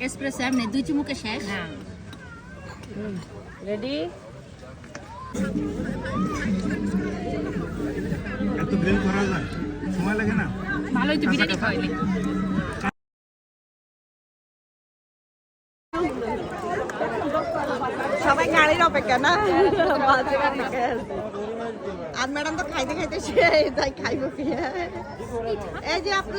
Espresso এমনি দুই চুমুকে শেষ হ্যাঁ রেডি এত ব্লেন্ড করা যায়? সময় লাগে না? ভালোই তো বিরিয়ানি খাওয়াইলে। সবাই গাড়ির অপেক্ষা না? আর ম্যাডাম তো খাইতে খাইতে সে তাই খাইব কি? এই যে আপনি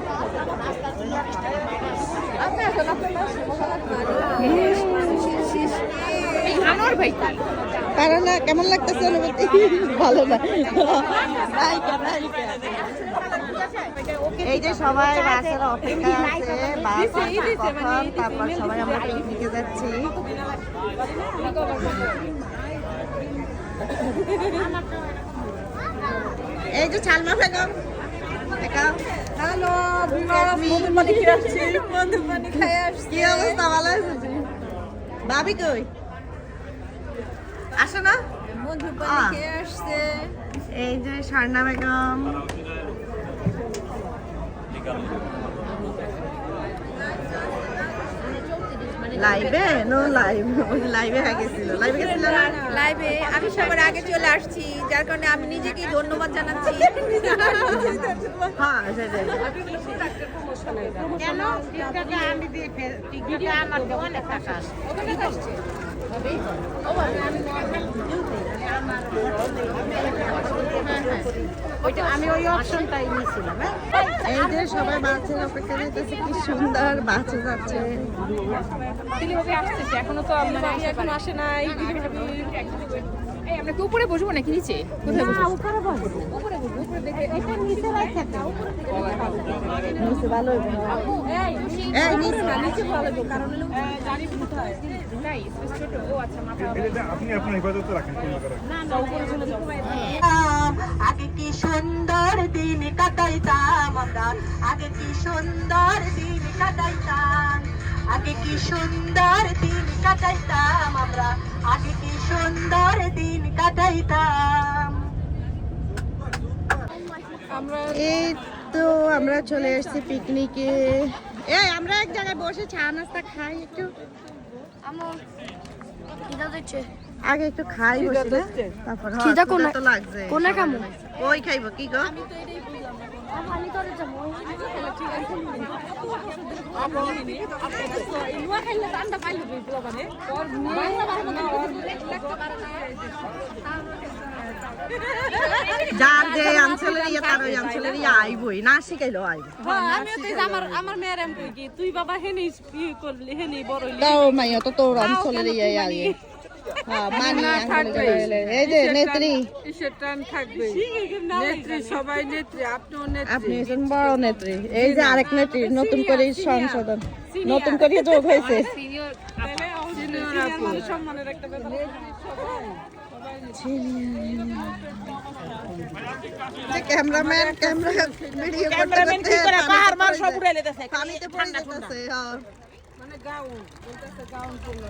কেমন লাগতেছে অনুভূতি? ভালো না। এই যে সবাই বাসের অপেক্ষা আছে বাস কখন তারপর সবাই আমরা পিকনিকে যাচ্ছি। এই যে Salma Begum hello Let me- আসছি মধুপানি খেয়ে আসছি। কি অবস্থা? ভালো আছে ভাবি কই? আসো না। মধুপানি। খেয়ে আসছে। এই যে সারনা বেগম। লাইভে নো লাইভ লাইভে হয়ে গেছিল। লাইভে গেছিল না? লাইভে আমি সবার আগে চলে আসছি যার কারণে আমি নিজেকে ধন্যবাদ জানাচ্ছি। হ্যাঁ সেটাই। কেন? আমি দিয়ে টিকটকে আমার অনেক টাকা আছে? ওইটা আমি ওই অপশনটাই নিয়েছিলাম হ্যাঁ এই যে সবাই বাসের অপেক্ষা করতেছে কি সুন্দর বাসে যাচ্ছে আসতেছে এখনও তো আমরা এখন আসে নাই আমরা কি উপরে বসবো নাকি নিচে কোথায় বসবো নিচে ভালো হইবে। এই নিচে না নিচে ভালো কারণ হলো তাই ছোট ও আচ্ছা মাথা আপনি আপনার হেফাজত রাখেন কোনো করে আগে কি সুন্দর দিন কাটাইতাম আমরা? আগে কি সুন্দর দিন কাটাইতাম? আগে কি সুন্দর দিন কাটাইতাম আমরা? আগে কি সুন্দর দিন কাটাইতাম? এই তো আমরা চলে এসেছি পিকনিকে। এই আমরা এক জায়গায় বসে চা নাস্তা খাই একটু। আগে একটু খাই বসে না তারপর খিদা ক্ষুধা কোনে- তো লাগছে কোনে কামো? ওই খাইবো কি গো? যার যে অঞ্চলের ইয়ে তার ওই অঞ্চলের ইয়ে আইবই না শিখাইলো আইব আমিও তো আমার আমার মেয়ের এম কই কি তুই বাবা হেনি করলি হেনি বড় তাও মাইয়া তো তোর অঞ্চলের ইয়ে আইয়ে। এই যে নেত্রী। টান থাকবে। নেত্রী সবাই নেত্রী আপনিও নেত্রী। আপনি হচ্ছেন বড় নেত্রী। এই যে আরেক নেত্রী নতুন করে সংশোধন। নতুন করে যোগ হয়েছে। সিনিয়র। আপু সম্মানের একটা ব্যাপার। যে ক্যামেরাম্যান ক্যামেরা ভিডিও করতে করতে পাহাড় মার সব উড়ে লেতেছে পানিতে পড়ে যেতেছে হ্যাঁ। মানে গাউন বলতেছে গাউন পরলো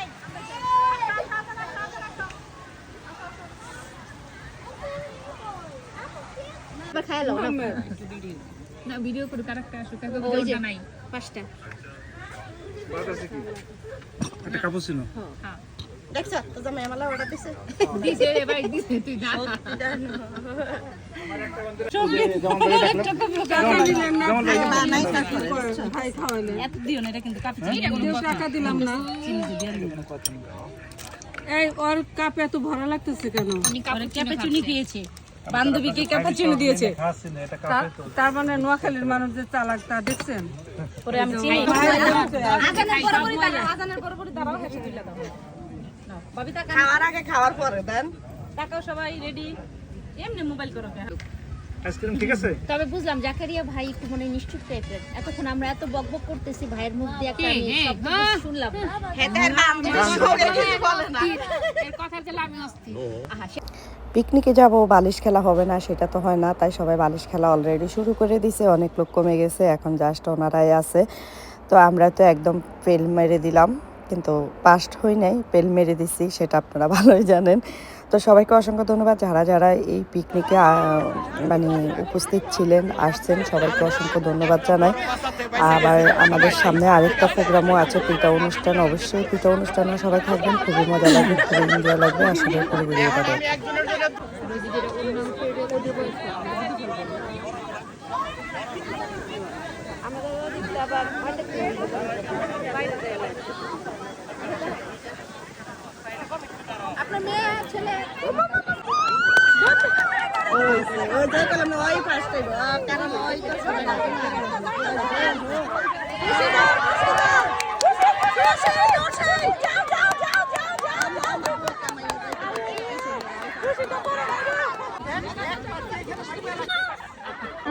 নাই না। ভিডিও করুক আসুক যে। নাই পাঁচটা। একটা ছিল হ্যাঁ। দেখছ? তো জামাই আমার অর্ডার দিছে। দিছে রে ভাই দিছে তুই না? না এই ওর কাপ এত ভরা লাগতেছে কেন? ক্যাপাচুনি খেয়েছে বান্ধবীকে ক্যাপাচুনি দিয়েছে? তার মানে নোয়াখালীর মানুষদের চালাক তা দেখছেন? পরে আমি চিনি। খাওয়ার আগে খাওয়ার পরে দেন। টাকাও সবাই রেডি এমনি মোবাইল করো আইসক্রিম ঠিক আছে? তবে বুঝলাম জাকারিয়া ভাই একটু মনে হয় নিষ্ঠুর টাইপের এতক্ষণ আমরা এত বকবক করতেছি ভাইয়ের মুখ দিয়ে একটা আমি শব্দ শুনলাম। হেদের বান্ধবী সঙ্গে কিছু বলে না। এর কথার জন্য আমি অস্থির। পিকনিকে যাব বালিশ খেলা হবে না সেটা তো হয় না তাই সবাই বালিশ খেলা অলরেডি শুরু করে দিছে অনেক লোক কমে গেছে এখন জাস্ট ওনারাই আছে। তো আমরা তো একদম পেল মেরে দিলাম কিন্তু পাস্ট হই নাই পেল মেরে দিছি সেটা আপনারা ভালোই জানেন। তো সবাইকে অসংখ্য ধন্যবাদ। যারা যারা এই পিকনিকে মানে উপস্থিত ছিলেন, আসছেন, সবাইকে অসংখ্য ধন্যবাদ জানাই। আবার আমাদের সামনে আরেকটা প্রোগ্রামও আছে পিঠা অনুষ্ঠান। অবশ্যই পিঠা অনুষ্ঠানে সবাই থাকবেন। খুবই মজা লাগবে, খুবই মজা লাগবে। আশা করি ভিডিওটা দেখবেন। আপনার মেয়ে ছেলে ওই যে কলম ওই ফার্স্ট হইব কারণ ওই তো সবাই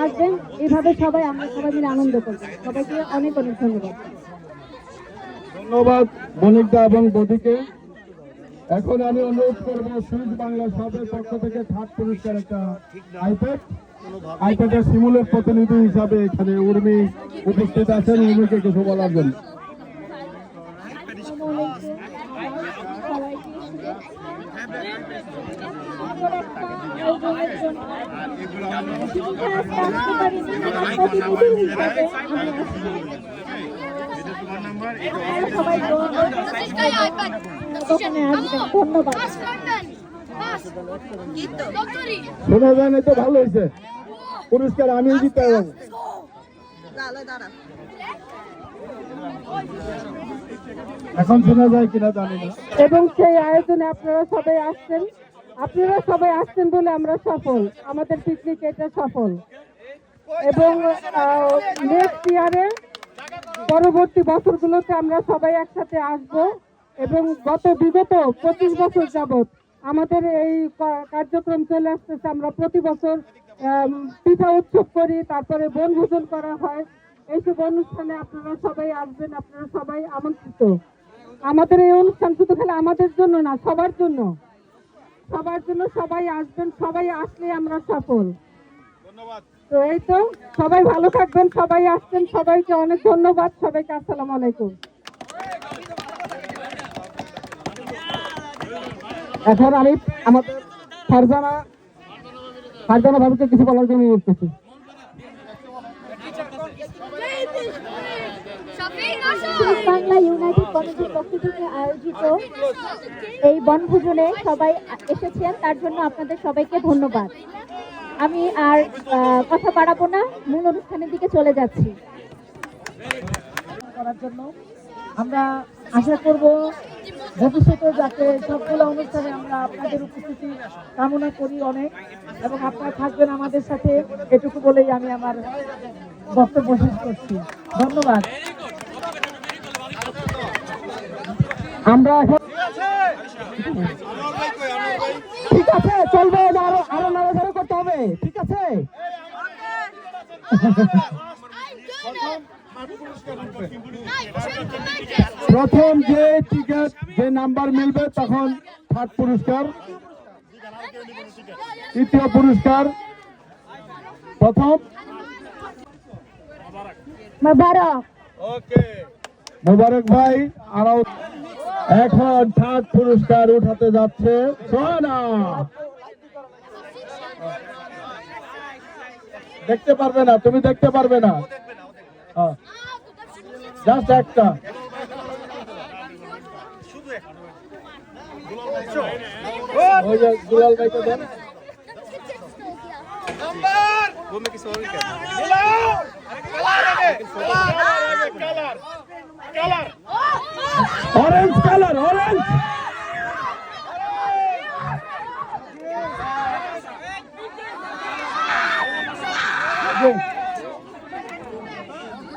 আসবেন? এভাবে সবাই, আমরা সবাই মিলে আনন্দ করব। সবাইকে অনেক অনেক ধন্যবাদ। ধন্যবাদ বণিকদা এবং বদিকে। এখন আমি অনুরোধ করব সুইচ বাংলা সবের পক্ষ থেকে থার্ড পুরস্কার একটা আইপ্যাড আইপ্যাডের শিমুলের প্রতিনিধি হিসাবে এখানে উর্মি উপস্থিত আছেন। উর্মিকে কিছু বলার জন্য। ধন্যবাদ। শোনা যায় না তো। ভালো হয়েছে। পুরস্কার আমি পারব এখন শোনা যায় কিনা জানি না। এবং সেই আয়োজনে আপনারা সবাই আসছেন। আপনারা সবাই আসছেন বলে আমরা সফল। আমাদের পিকনিক এটা সফল। এবং নেক্সট ইয়ারে পরবর্তী বছরগুলোতে আমরা সবাই একসাথে আসব। এবং গত বিগত পঁচিশ বছর যাবৎ আমাদের এই কার্যক্রম চলে আসতেছে। আমরা প্রতি বছর পিঠা উৎসব করি তারপরে বনভোজন করা হয়। এইসব অনুষ্ঠানে আপনারা সবাই আসবেন আপনারা সবাই আমন্ত্রিত। আমাদের এই অনুষ্ঠান শুধু খেলে আমাদের জন্য না সবার জন্য। সবার জন্য সবাই আসবেন সবাই আসলে আমরা সফল। তো এই তো সবাই ভালো থাকবেন সবাই আসছেন সবাইকে অনেক ধন্যবাদ। সবাইকে আসসালামু আলাইকুম। এখন আমি আমাদের ফারজানা ফারজানা ভাবিকে কিছু বলার জন্য অনুরোধ করছি বাংলা ইউনাইটেড কমিটির পক্ষ থেকে আয়োজিত এই বনভোজনে সবাই এসেছেন তার জন্য আপনাদের সবাইকে ধন্যবাদ। আমি আর কথা বাড়াবো না মূল অনুষ্ঠানের দিকে চলে যাচ্ছি। করার জন্য আমরা আশা করব ভবিষ্যতে যাতে সবগুলো অনুষ্ঠানে আমরা আপনাদের উপস্থিতি কামনা করি অনেক, এবং আপনারা থাকবেন আমাদের সাথে, এটুকু বলেই আমি আমার বক্তব্য শেষ করছি। ধন্যবাদ। আমরা এখন ঠিক আছে, চলবে, আরও আরও নাড়াচাড়া করতে হবে। ঠিক আছে? প্রথম যে টিকিট যে নাম্বার মিলবে তখন থার্ড পুরস্কার তৃতীয় পুরস্কার প্রথম। মোবারক। মোবারক ভাই আরও এখন থার্ড পুরস্কার উঠাতে যাচ্ছে। সোহানা। দেখতে পারবে না তুমি দেখতে পারবে না। জাস্ট একটা ওই যে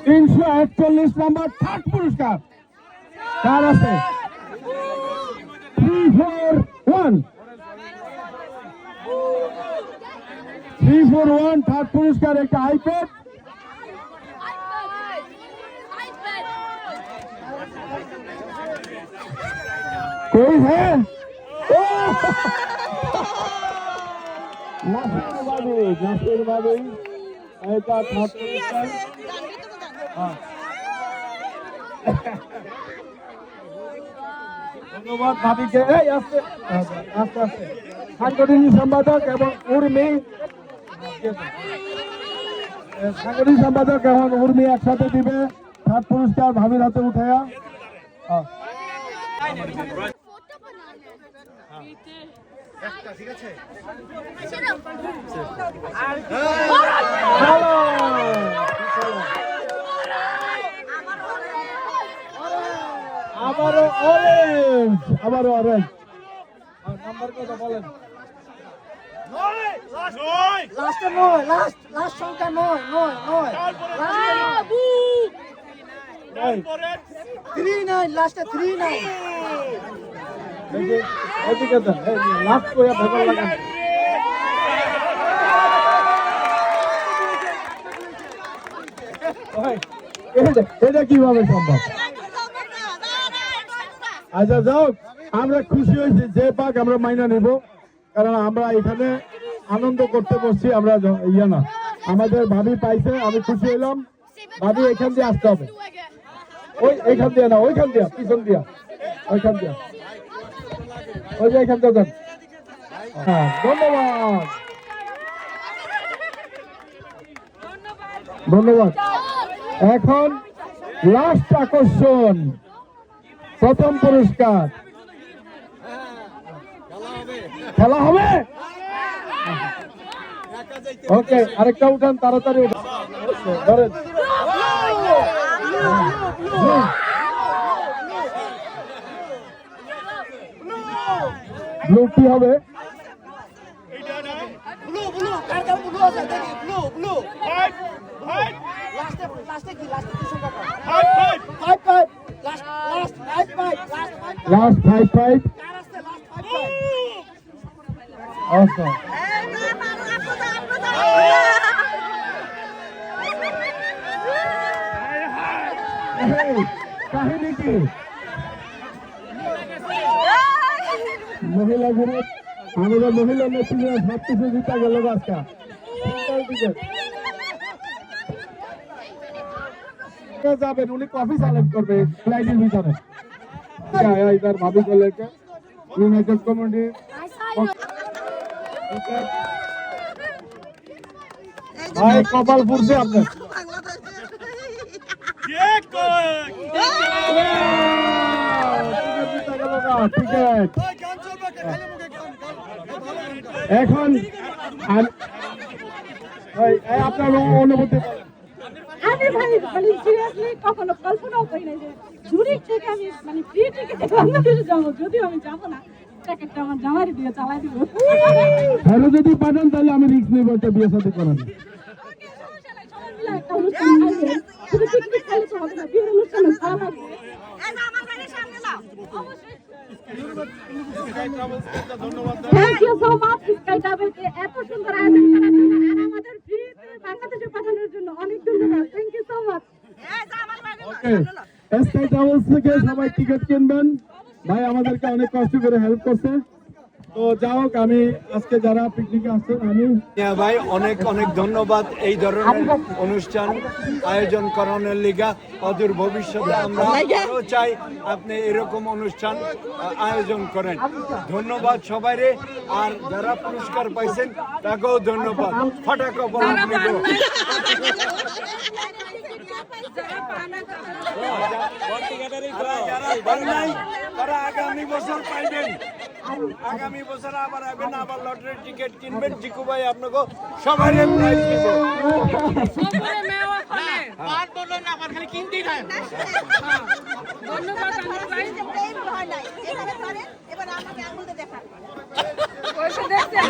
তিনশো একচল্লিশ নম্বর থার্ড পুরস্কার। কার আছে? Three four one three four one third পুরস্কার একটা আইপ্যাড कोई है ओ! নাসির বাবু নাসির বাবু এটা থার্ড পুরস্কার হ্যাঁ। ধন্যবাদ ভাবিকে। এই আস্তে আস্তে আস্তে। সাংগঠনিক সম্পাদক এবং উর্মি। সাংগঠনিক সম্পাদক এবং উর্মি একসাথে দিবে। থার্ড পুরস্কার ভাবির হাতে উঠায়া। হ্যাঁ। হ্যালো আবারও অরেঞ্জ আবারও অরেঞ্জ নাম্বার কত বলেন? লাস্টে নয়। লাস্ট লাস্ট সংখ্যা নয় নয় নয়। নয়। থ্রি নাইন লাস্টে থ্রি নাইন এই যে, এদিকে দেন লাস্ট করে ভেতর লাগান। এটা- এটা কীভাবে সম্ভব? আচ্ছা যাও আমরা খুশি হয়েছি, যে পাক আমরা মাইনা নিব, কারণ আমরা এখানে আনন্দ করতে বসছি, আমরা ইয়ে না। আমাদের ভাবি পাইছে, আমি খুশি হইলাম। ভাবি, এখান দিয়ে আসতে হবে। ওই এইখান দিয়ে না, ওইখান দিয়া, পিছন দিয়া। ওইখান দিয়া। ওই যে এখান দিয়ে হ্যাঁ ধন্যবাদ। ধন্যবাদ। এখন লাস্ট আকর্ষণ। প্রথম পুরস্কার। খেলা হবে? ওকে আরেকটা উঠান তাড়াতাড়ি উঠান। ধরেন। ব্লু কি হবে। ব্লু ব্লু লাস্টে লাস্টে কি লাস্টে কি সংখ্যা five five five five last five last five five কার আছে লাস্ট ফাইভ ফাইভ আচ্ছা এই, কাহিনী কি মহিলা গ্রুপ আমাদের মহিলা নেত্রীরা সব কিছু জিতা গেল আজকা সিঙ্গেল টিকেট যাবেন উনি কফি সালেন করবে ফ্লাইটের ভিতরে। তার ভাবি কলেকে ইউনাইটেড কমিটি ভাই কপাল পুরছে আপনার। এখন আপনার অনুভূতি আমি ভাই মানে সিরিয়াসলি কখনো কল্পনাও করি না যে জুরিক থেকে আমি মানে ফ্রি টিকিটে বাংলাদেশে যাব যদিও আমি যাব না যদি পাঠান তাহলে আমি নেব একটা বিয়ে সাথে thank you so much sky ট্রাভেলকে এত সুন্দর আয়োজন করার জন্য। আর আমাদের ফ্রিতে বাংলাদেশে পাঠানোর জন্য অনেক ধন্যবাদ। ওকে এসকে থেকে সবাই টিকিট কিনবেন। ভাই আমাদেরকে অনেক কষ্ট করে হেল্প করছে। তো যাই হোক আমি আজকে যারা পিকনিকে আসছেন আমি ভাই অনেক অনেক ধন্যবাদ এই ধরনের অনুষ্ঠান আয়োজন করানোর লিগা। অদূর ভবিষ্যতে আমরা আরও চাই আপনি এরকম অনুষ্ঠান আয়োজন করেন। ধন্যবাদ সবাইরে। আর যারা পুরস্কার পাইছেন তাকেও ধন্যবাদ। ফটাকা বলা আগামী বছর পাইবেন আগামী বছর আবার আসবেন আবার লটারির টিকিট কিনবেন চিকু ভাই আপনাকে সবাই প্রাইজ আমির ভাই এবার আমাকে আঙুলতে দেখা বসে দেখছেন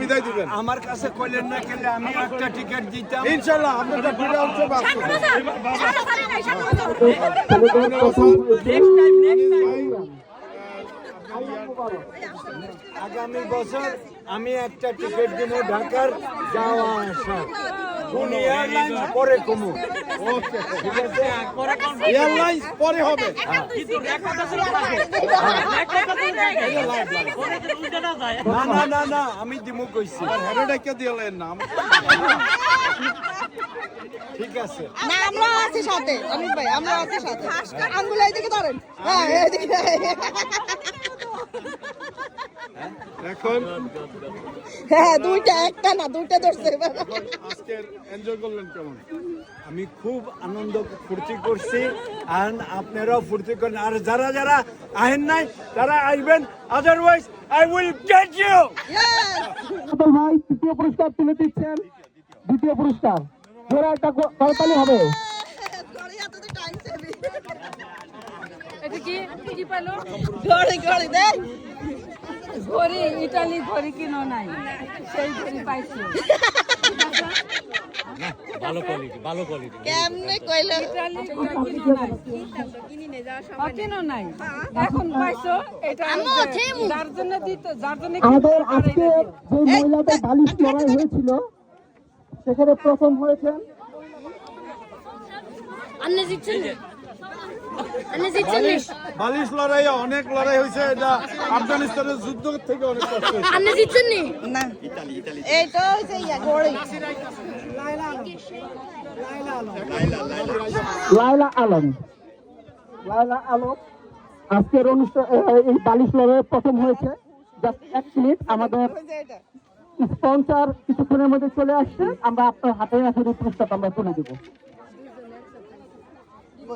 বিদায় দিবেন। আমার কাছে কইলেন না খেলে আমি একটা টিকিট দিতাম। ইনশাল্লাহ আপনাদের দুটো অংশ বাকি আগামী বছর আমি একটা টিকিট দিব ঢাকার যাওয়া আসা কোন এয়ারলাইন্স পরে কমু এয়ারলাইন্স পরে হবে। না না না না আমি দিমু কইছি। দিলেন না ঠিক আছে। না আমরা আছি সাথে অমিত ভাই আমরা আছি সাথে। আঙ্গুল এইদিকে ধরেন। হ্যাঁ এইদিকে। এখন? হ্যাঁ দুইটা একটা না দুইটা ধরছে আজকের এনজয় করলেন কেমন? আমি খুব আনন্দ ফুর্তি করছি। আর আপনারাও ফুর্তি করেন। আর যারা যারা আহেন নাই তারা আসবেন otherwise I will get you ভাই তৃতীয় পুরস্কার তুলে দিচ্ছেন। দ্বিতীয় পুরস্কার। একটা করতালি হবে। এটা কি কি পেল। ঘড়ি ঘড়ি দেখ ঘড়ি ইটালি ঘড়ি কিনো নাই। সেই ঘড়ি পাইছি। কেমনে কইলে? ইটালি ঘড়ি কিনো নাই। ও, কিনো নাই। এখন পাইছো এটা যার জন্য দিত যার জন্য আমাদের আজকে যে মহিলাদের বালিশ লড়াই হয়েছিল সেখানে প্রথম হয়েছেন? আপনি জিতছেন। বালিশ লড়াই অনেক লড়াই হয়েছে। এটা আফগানিস্তানের যুদ্ধ থেকে অনেক কষ্ট হয়েছে। আপনি জিতছেন নি? হইছে ইয়া লায়লা আলম। লায়লা আলম আজকের অনুষ্ঠান এই বালিশ লড়াই প্রথম হয়েছে। জাস্ট এক মিনিট আমাদের স্পন্সর কিছুক্ষণের মধ্যে চলে আসছে। আমরা আপনার হাতে এখন এই আমরা তুলে দেবো। ও